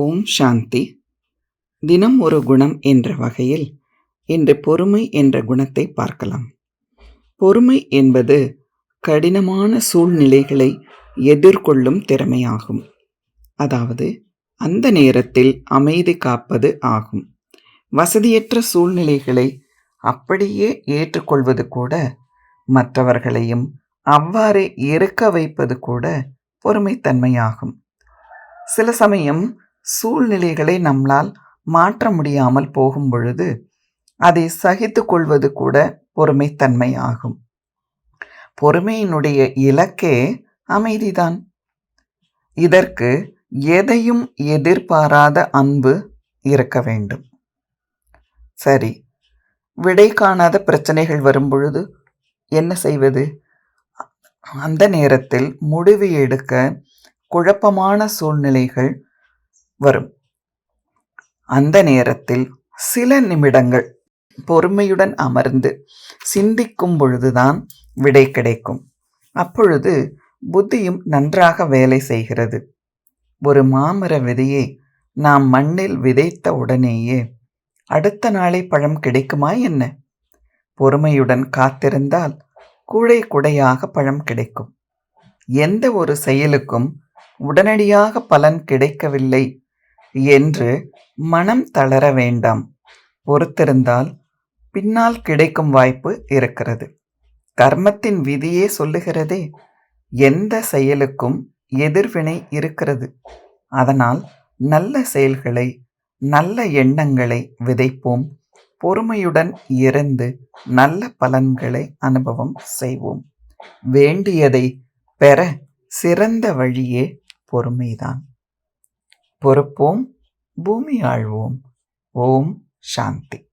ஓம் சாந்தி. தினம் ஒரு குணம் என்ற வகையில் இன்று பொறுமை என்ற குணத்தை பார்க்கலாம். பொறுமை என்பது கடினமான சூழ்நிலைகளை எதிர்கொள்ளும் திறமையாகும். அதாவது அந்த நேரத்தில் அமைதி காப்பது ஆகும். வசதியற்ற சூழ்நிலைகளை அப்படியே ஏற்றுக்கொள்வது கூட மற்றவர்களையும் அவ்வாறே இருக்க வைப்பது கூட பொறுமைத்தன்மையாகும். சில சமயம் சூழ்நிலைகளை நம்மால் மாற்ற முடியாமல் போகும் பொழுது அதை சகித்து கொள்வது கூட பொறுமைத்தன்மை ஆகும். பொறுமையினுடைய இலக்கே அமைதிதான். இதற்கு எதையும் எதிர்பாராத அன்பு இருக்க வேண்டும். சரி விடை காணாத பிரச்சனைகள் வரும்பொழுது என்ன செய்வது? அந்த நேரத்தில் முடிவு எடுக்க குழப்பமான சூழ்நிலைகள் வரும். அந்த நேரத்தில் சில நிமிடங்கள் பொறுமையுடன் அமர்ந்து சிந்திக்கும் பொழுதுதான் விடை கிடைக்கும். அப்பொழுது புத்தியும் நன்றாக வேலை செய்கிறது. ஒரு மாமர விதையை நாம் மண்ணில் விதைத்த உடனேயே அடுத்த நாளை பழம் கிடைக்குமா என்ன? பொறுமையுடன் காத்திருந்தால் கூடை குடையாக பழம் கிடைக்கும். எந்த ஒரு செயலுக்கும் உடனடியாக பலன் கிடைக்கவில்லை என்று மனம் தளர வேண்டாம். பொறுத்திருந்தால் பின்னால் கிடைக்கும் வாய்ப்பு இருக்கிறது. கர்மத்தின் விதியே சொல்லுகிறதே எந்த செயலுக்கும் எதிர்வினை இருக்கிறது. அதனால் நல்ல செயல்களை நல்ல எண்ணங்களை விதைப்போம். பொறுமையுடன் இருந்து நல்ல பலன்களை அனுபவம் செய்வோம். வேண்டியதை பெற சிறந்த வழியே பொறுமைதான். பொறுப்போம் பூமி ஆழ்வோம். ஓம் சாந்தி.